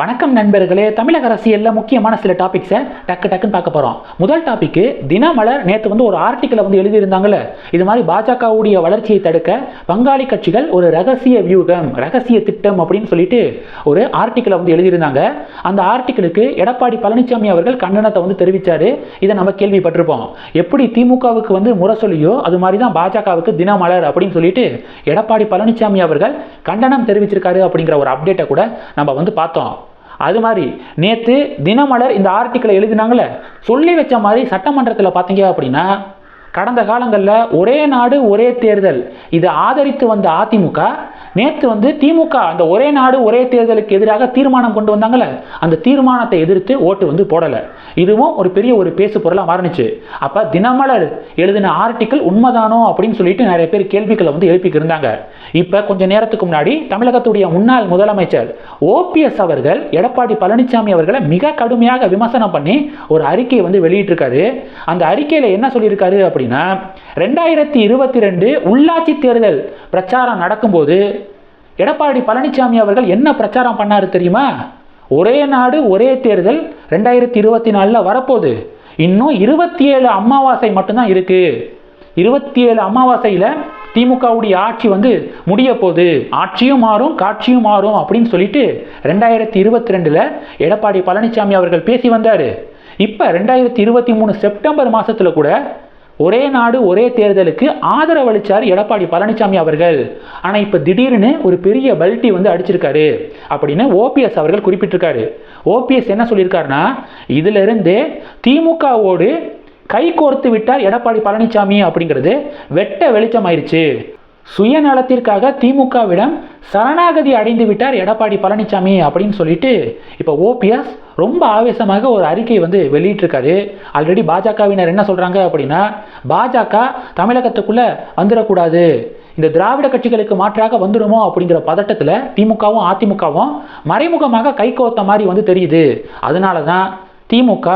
வணக்கம் நண்பர்களே. தமிழக அரசியலில் முக்கியமான சில டாபிக்ஸை டக்கு டக்குன்னு பார்க்க போகிறோம் முதல் டாபிக்கு தினமலர் நேற்று வந்து ஒரு ஆர்டிக்கலை வந்து எழுதியிருந்தாங்கல்ல. இது மாதிரி பாஜகவுடைய வளர்ச்சியை தடுக்க பங்காளி கட்சிகள் ஒரு ரகசிய வியூகம் ரகசிய திட்டம் அப்படின்னு சொல்லிட்டு ஒரு ஆர்டிக்கலை வந்து எழுதியிருந்தாங்க. அந்த ஆர்டிக்கலுக்கு எடப்பாடி பழனிசாமி அவர்கள் கண்டனத்தை வந்து தெரிவித்தார் இதை நம்ம கேள்விப்பட்டிருப்போம். எப்படி திமுகவுக்கு வந்து முரசொலியோ அது மாதிரி தான் பாஜகவுக்கு தினமலர் அப்படின்னு சொல்லிட்டு எடப்பாடி பழனிசாமி அவர்கள் கண்டனம் தெரிவிச்சிருக்காரு அப்படிங்கிற ஒரு அப்டேட்டை கூட நம்ம வந்து பார்த்தோம். அது மாதிரி நேற்று தினமலர் இந்த ஆர்டிக்கலை எழுதினாங்களே சொல்லி வச்ச மாதிரி சட்டமன்றத்தில் பார்த்தீங்க அப்படின்னா கடந்த காலங்களில் ஒரே நாடு ஒரே தேர்தல். இதை ஆதரித்து வந்த அதிமுக நேற்று வந்து திமுக அந்த ஒரே நாடு ஒரே தேர்தலுக்கு எதிராக தீர்மானம் கொண்டு வந்தாங்கல்ல அந்த தீர்மானத்தை எதிர்த்து ஓட்டு வந்து போடலை. இதுவும் ஒரு பெரிய ஒரு பேசு பொருளாக மாறினுச்சு. அப்போ தினமலர் எழுதின ஆர்டிக்கல் உண்மைதானோ அப்படின்னு சொல்லிட்டு நிறைய பேர் கேள்விகளை வந்து எழுப்பிக்கு இருந்தாங்க இப்போ கொஞ்ச நேரத்துக்கு முன்னாடி தமிழகத்துடைய முன்னாள் முதலமைச்சர் ஓபிஎஸ் அவர்கள் எடப்பாடி பழனிசாமி அவர்களை மிக கடுமையாக விமர்சனம் பண்ணி ஒரு அறிக்கையை வந்து வெளியிட்டிருக்காரு. அந்த அறிக்கையில் என்ன சொல்லியிருக்காரு அப்படின்னு ரெண்டாயிரத்தி இருபத்தி ரெண்டு உள்ளாட்சி தேர்தல் பிரச்சாரம் நடக்கும்போது எடப்பாடி பழனிசாமி அவர்கள் என்ன பிரச்சாரம் பண்ணாரு தெரியுமா? ஒரே நாடு ஒரே தேர்தல் ரெண்டாயிரத்தி இருபத்தி நாலில் வரப்போகுது. இன்னும் இருபத்தி ஏழு அமாவாசை மட்டும்தான் இருக்கு. இருபத்தி ஏழு அமாவாசையில் திமுகவுடைய ஆட்சி வந்து முடிய போகுது. ஆட்சியும் மாறும் காட்சியும் மாறும் அப்படின்னு சொல்லிட்டு ரெண்டாயிரத்தி இருபத்தி ரெண்டில் எடப்பாடி பழனிசாமி அவர்கள் பேசி வந்தார். இப்போ ரெண்டாயிரத்தி இருபத்தி மூணு செப்டம்பர் மாதத்தில் கூட ஒரே நாடு ஒரே தேர்தலுக்கு ஆதரவு அளித்தார் எடப்பாடி பழனிசாமி அவர்கள். ஆனால் இப்போ திடீர்னு ஒரு பெரிய பல்ட்டி வந்து அடிச்சிருக்காரு. அப்படின்னு ஓபிஎஸ் அவர்கள் குறிப்பிட்டிருக்காரு. ஓபிஎஸ் என்ன சொல்லியிருக்காருன்னா இதிலிருந்து திமுகவோடு கை கோர்த்து விட்டார் எடப்பாடி பழனிசாமி அப்படிங்கிறது வெட்ட வெளிச்சம் ஆயிடுச்சு சுயநலத்திற்காக திமுகவிடம் சரணாகதி அடைந்து விட்டார் எடப்பாடி பழனிசாமி அப்படின்னு சொல்லிட்டு இப்போ ஓபிஎஸ் ரொம்ப ஆவேசமாக ஒரு அறிக்கை வந்து வெளியிட்டிருக்காரு. ஆல்ரெடி பாஜகவினர் என்ன சொல்கிறாங்க அப்படின்னா பாஜக தமிழகத்துக்குள்ளே வந்துடக்கூடாது. இந்த திராவிட கட்சிகளுக்கு மாற்றாக வந்துடுமோ அப்படிங்கிற பதட்டத்தில் திமுகவும் அதிமுகவும் மறைமுகமாக கைகோர்த்த மாதிரி வந்து தெரியுது. அதனால தான் திமுக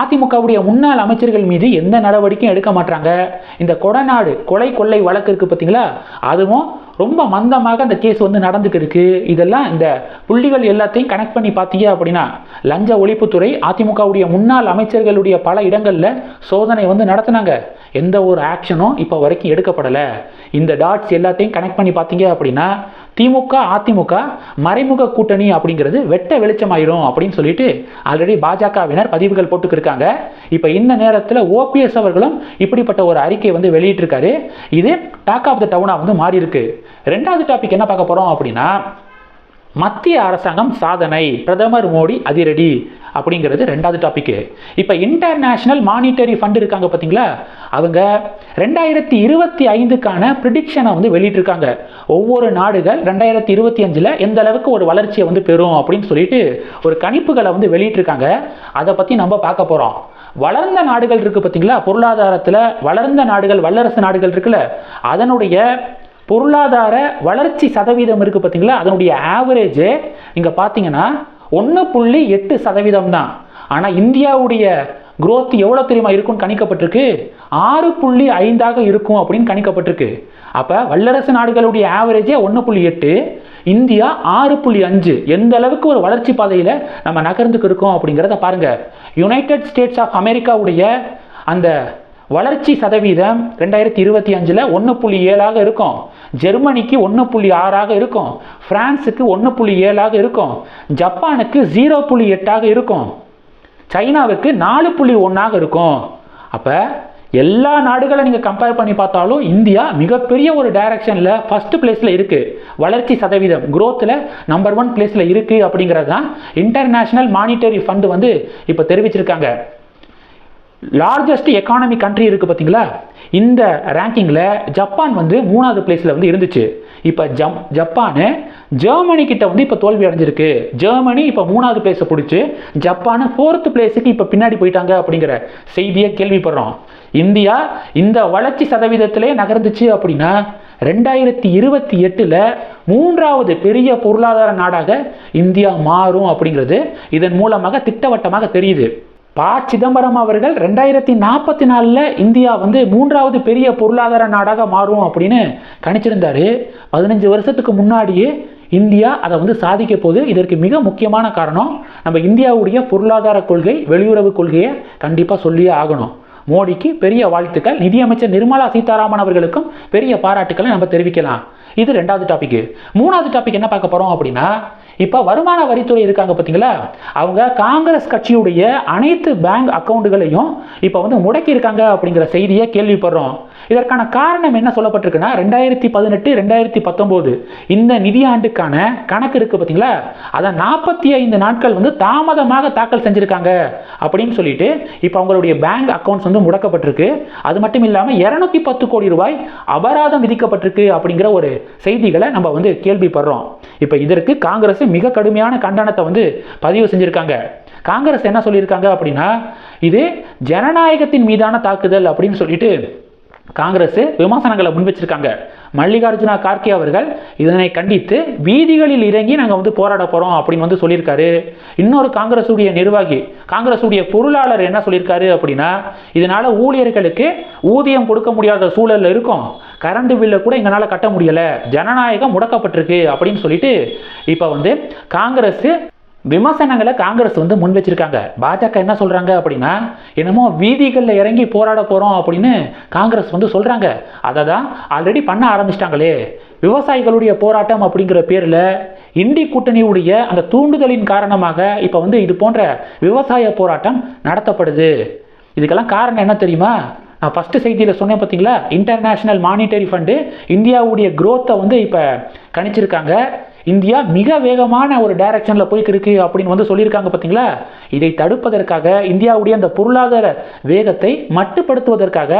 அதிமுகவுடைய முன்னாள் அமைச்சர்கள் மீது எந்த நடவடிக்கையும் எடுக்க மாட்டாங்க இந்த கொடநாடு கொலை கொள்ளை வழக்கு இருக்குது பார்த்தீங்களா அதுவும் ரொம்ப மந்தமாக அந்த கேஸ் வந்து நடந்துட்டு இருக்கு. இதெல்லாம் இந்த புள்ளிகள் எல்லாத்தையும் கனெக்ட் பண்ணி பார்த்தீங்க அப்படின்னா லஞ்ச ஒழிப்புத்துறை அதிமுகவுடைய முன்னாள் அமைச்சர்களுடைய பல இடங்களில் சோதனை வந்து நடத்தினாங்க. எந்த ஒரு ஆக்ஷனும் இப்போ வரைக்கும் எடுக்கப்படலை. இந்த டாட்ஸ் எல்லாத்தையும் கனெக்ட் பண்ணி பார்த்தீங்க அப்படின்னா திமுக அதிமுக மறைமுக கூட்டணி அப்படிங்கிறது வெட்ட வெளிச்சமாயிரும் அப்படின்னு சொல்லிட்டு ஆல்ரெடி பாஜகவினர் பதிவுகள் போட்டுக்கிருக்காங்க. இப்போ இந்த நேரத்தில் ஓபிஎஸ் அவர்களும் இப்படிப்பட்ட ஒரு அறிக்கை வந்து வெளியிட்டிருக்காரு. இது டாக் ஆஃப் த டவுனாக வந்து மாறி இருக்கு ரெண்டாவது டாபிக் என்ன பார்க்க போகிறோம் அப்படின்னா மத்திய அரசாங்கம் சாதனை. பிரதமர் மோடி அதிரடி. அப்படிங்கிறது ரெண்டாவது டாபிக்கு இப்போ இன்டர்நேஷ்னல் மானிட்டரி ஃபண்ட் இருக்காங்க பார்த்தீங்களா அவங்க ரெண்டாயிரத்தி இருபத்தி ஐந்துக்கான ப்ரிடிக்ஷனை வந்து வெளியிட்டிருக்காங்க. ஒவ்வொரு நாடுகள் ரெண்டாயிரத்தி இருபத்தி அஞ்சில் எந்த அளவுக்கு ஒரு வளர்ச்சியை வந்து பெறும் அப்படின்னு சொல்லிட்டு ஒரு கணிப்புகளை வந்து வெளியிட்டிருக்காங்க. அதை பற்றி நம்ம பார்க்க போகிறோம் வளர்ந்த நாடுகள் இருக்குது பார்த்தீங்களா பொருளாதாரத்தில் வளர்ந்த நாடுகள் வல்லரசு நாடுகள் இருக்குல்ல? அதனுடைய பொருளாதார வளர்ச்சி சதவீதம் இருக்குது பார்த்தீங்களா? அதனுடைய ஆவரேஜு நீங்கள் பார்த்தீங்கன்னா ஒன்று புள்ளி எட்டு சதவீதம் தான். ஆனால் இந்தியாவுடைய குரோத் எவ்வளோ தெரியுமா இருக்கும்னு கணிக்கப்பட்டிருக்கு? ஆறு புள்ளி ஐந்தாக இருக்கும் அப்படின்னு கணிக்கப்பட்டிருக்கு. அப்போ வல்லரசு நாடுகளுடைய ஆவரேஜே ஒன்று புள்ளி எட்டு இந்தியா ஆறு புள்ளி அஞ்சு. எந்த அளவுக்கு ஒரு வளர்ச்சி பாதையில் நம்ம நகர்ந்துக்கு இருக்கோம் அப்படிங்கிறத பாருங்கள் யுனைடெட் ஸ்டேட்ஸ் ஆஃப் அமெரிக்காவுடைய அந்த வளர்ச்சி சதவீதம் ரெண்டாயிரத்தி இருபத்தி அஞ்சில் ஒன்று புள்ளி ஏழாக இருக்கும். ஜெர்மனிக்கு ஒன்று புள்ளி ஆறாக இருக்கும். ஃப்ரான்ஸுக்கு ஒன்று புள்ளி ஏழாக இருக்கும். ஜப்பானுக்கு ஜீரோ புள்ளி எட்டாக இருக்கும். சைனாவுக்கு நாலு புள்ளி ஒன்றாக இருக்கும். அப்போ எல்லா நாடுகளை நீங்கள் கம்பேர் பண்ணி பார்த்தாலும் இந்தியா மிகப்பெரிய ஒரு டைரக்ஷனில் ஃபஸ்ட்டு பிளேஸில் இருக்குது வளர்ச்சி சதவீதம் குரோத்தில் நம்பர் ஒன் பிளேஸில் இருக்குது அப்படிங்கிறது தான் இன்டர்நேஷ்னல் மானிட்டரி ஃபண்டு வந்து இப்போ தெரிவிச்சிருக்காங்க. லார்ஜஸ்ட் எக்கானமி கண்ட்ரி இருக்குது பார்த்தீங்களா இந்த ரேங்கிங்கில் ஜப்பான் வந்து மூணாவது பிளேஸில் வந்து இருந்துச்சு. இப்போ ஜம் ஜப்பானு ஜெர்மனி கிட்ட வந்து இப்போ தோல்வி அடைஞ்சிருக்கு. ஜெர்மனி இப்போ மூணாவது பிளேஸை பிடிச்சி ஜப்பானு ஃபோர்த்து பிளேஸுக்கு இப்போ பின்னாடி போயிட்டாங்க அப்படிங்கிற செய்தியை கேள்விப்படுறோம். இந்தியா இந்த வளர்ச்சி சதவீதத்திலே நகர்ந்துச்சு அப்படின்னா ரெண்டாயிரத்தி இருபத்தி எட்டில் மூன்றாவது பெரிய பொருளாதார நாடாக இந்தியா மாறும் அப்படிங்கிறது இதன் மூலமாக திட்டவட்டமாக தெரியுது. ப சிதம்பரம் அவர்கள் ரெண்டாயிரத்தி நாற்பத்தி நாலில் இந்தியா வந்து மூன்றாவது பெரிய பொருளாதார நாடாக மாறும் அப்படின்னு கணிச்சிருந்தாரு. பதினஞ்சு வருஷத்துக்கு முன்னாடியே இந்தியா அதை வந்து சாதிக்க போது இதற்கு மிக முக்கியமான காரணம் நம்ம இந்தியாவுடைய பொருளாதார கொள்கை வெளியுறவு கொள்கையை கண்டிப்பாக சொல்லியே ஆகணும். மோடிக்கு பெரிய வாழ்த்துக்கள். நிதியமைச்சர் நிர்மலா சீதாராமன் அவர்களுக்கும் பெரிய பாராட்டுக்களை நம்ம தெரிவிக்கலாம். இது ரெண்டாவது டாபிக் மூணாவது டாபிக் என்ன பார்க்க போகிறோம் அப்படின்னா இப்போ வருமான வரித்துறை இருக்காங்க பார்த்தீங்களா அவங்க காங்கிரஸ் கட்சியுடைய அனைத்து பேங்க் அக்கௌண்ட்டுகளையும் இப்போ வந்து முடக்கியிருக்காங்க அப்படிங்கிற செய்தியை கேள்விப்படுறோம். இதற்கான காரணம் என்ன சொல்லப்பட்டிருக்குன்னா ரெண்டாயிரத்தி பதினெட்டு ரெண்டாயிரத்தி பத்தொம்போது இந்த நிதியாண்டுக்கான கணக்கு இருக்குது பார்த்தீங்களா அதை நாற்பத்தி ஐந்து நாட்கள் வந்து தாமதமாக தாக்கல் செஞ்சுருக்காங்க அப்படின்னு சொல்லிட்டு இப்போ அவங்களுடைய பேங்க் அக்கௌண்ட்ஸ் வந்து முடக்கப்பட்டிருக்கு. அது மட்டும் இல்லாமல் இரநூத்தி பத்து கோடி ரூபாய் அபராதம் விதிக்கப்பட்டிருக்கு அப்படிங்கிற ஒரு செய்திகளை நம்ம வந்து கேள்விப்படுறோம். இப்போ இதற்கு காங்கிரஸ் மிக கடுமையான கண்டனத்தை வந்து பதிவு செஞ்சுருக்காங்க. காங்கிரஸ் என்ன சொல்லியிருக்காங்க அப்படின்னா இது ஜனநாயகத்தின் மீதான தாக்குதல் அப்படின்னு சொல்லிட்டு காங்கிரஸ் விமர்சனங்களை முன் வச்சிருக்காங்க மல்லிகார்ஜுனா கார்கே அவர்கள் இதனை கண்டித்து வீதிகளில் இறங்கி நாங்கள் வந்து போராட போகிறோம் அப்படின்னு வந்து சொல்லியிருக்காரு. இன்னொரு காங்கிரஸுடைய நிர்வாகி காங்கிரஸுடைய பொருளாளர் என்ன சொல்லியிருக்காரு அப்படின்னா இதனால் ஊழியர்களுக்கு ஊதியம் கொடுக்க முடியாத சூழலில் இருக்கும். கரண்ட் பில்லை கூட எங்களால் கட்ட முடியலை. ஜனநாயகம் முடக்கப்பட்டிருக்கு அப்படின்னு சொல்லிட்டு இப்போ வந்து காங்கிரஸ் விமர்சனங்களை காங்கிரஸ் வந்து முன் வச்சிருக்காங்க. பாஜக என்ன சொல்றாங்க அப்படின்னா என்னமோ வீதிகளில் இறங்கி போராட போறோம் அப்படின்னு காங்கிரஸ் வந்து சொல்றாங்க. அதை தான் ஆல்ரெடி பண்ண ஆரம்பிச்சிட்டாங்களே. விவசாயிகளுடைய போராட்டம் அப்படிங்கிற பேரில் இந்தி கூட்டணியுடைய அந்த தூண்டுதலின் காரணமாக இப்போ வந்து இது போன்ற விவசாய போராட்டம் நடத்தப்படுது. இதுக்கெல்லாம் காரணம் என்ன தெரியுமா? நான் ஃபஸ்ட்டு செய்தியில் சொன்னேன் பார்த்தீங்களா இன்டர்நேஷ்னல் மானிட்டரி ஃபண்டு இந்தியாவுடைய குரோத்தை வந்து இப்போ கணிச்சிருக்காங்க. இந்தியா மிக வேகமான ஒரு டைரக்ஷனில் போய்க்கு இருக்கு அப்படின்னு வந்து சொல்லியிருக்காங்க பார்த்தீங்களா இதை தடுப்பதற்காக இந்தியாவுடைய அந்த பொருளாதார வேகத்தை மட்டுப்படுத்துவதற்காக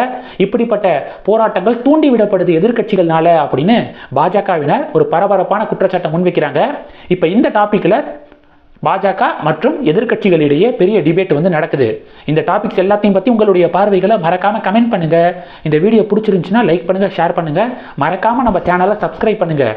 இப்படிப்பட்ட போராட்டங்கள் தூண்டிவிடப்படுது எதிர்க்கட்சிகள்னால அப்படின்னு பாஜகவினர் ஒரு பரபரப்பான குற்றச்சாட்டை முன்வைக்கிறாங்க. இப்போ இந்த டாப்பிக்கில் பாஜக மற்றும் எதிர்க்கட்சிகளிடையே பெரிய டிபேட் வந்து நடக்குது. இந்த டாபிக்ஸ் எல்லாத்தையும் பற்றி உங்களுடைய பார்வைகளை மறக்காமல் கமெண்ட் பண்ணுங்கள் இந்த வீடியோ பிடிச்சிருந்துச்சுன்னா லைக் பண்ணுங்கள் ஷேர் பண்ணுங்கள் மறக்காமல் நம்ம சேனலை சப்ஸ்கிரைப் பண்ணுங்கள்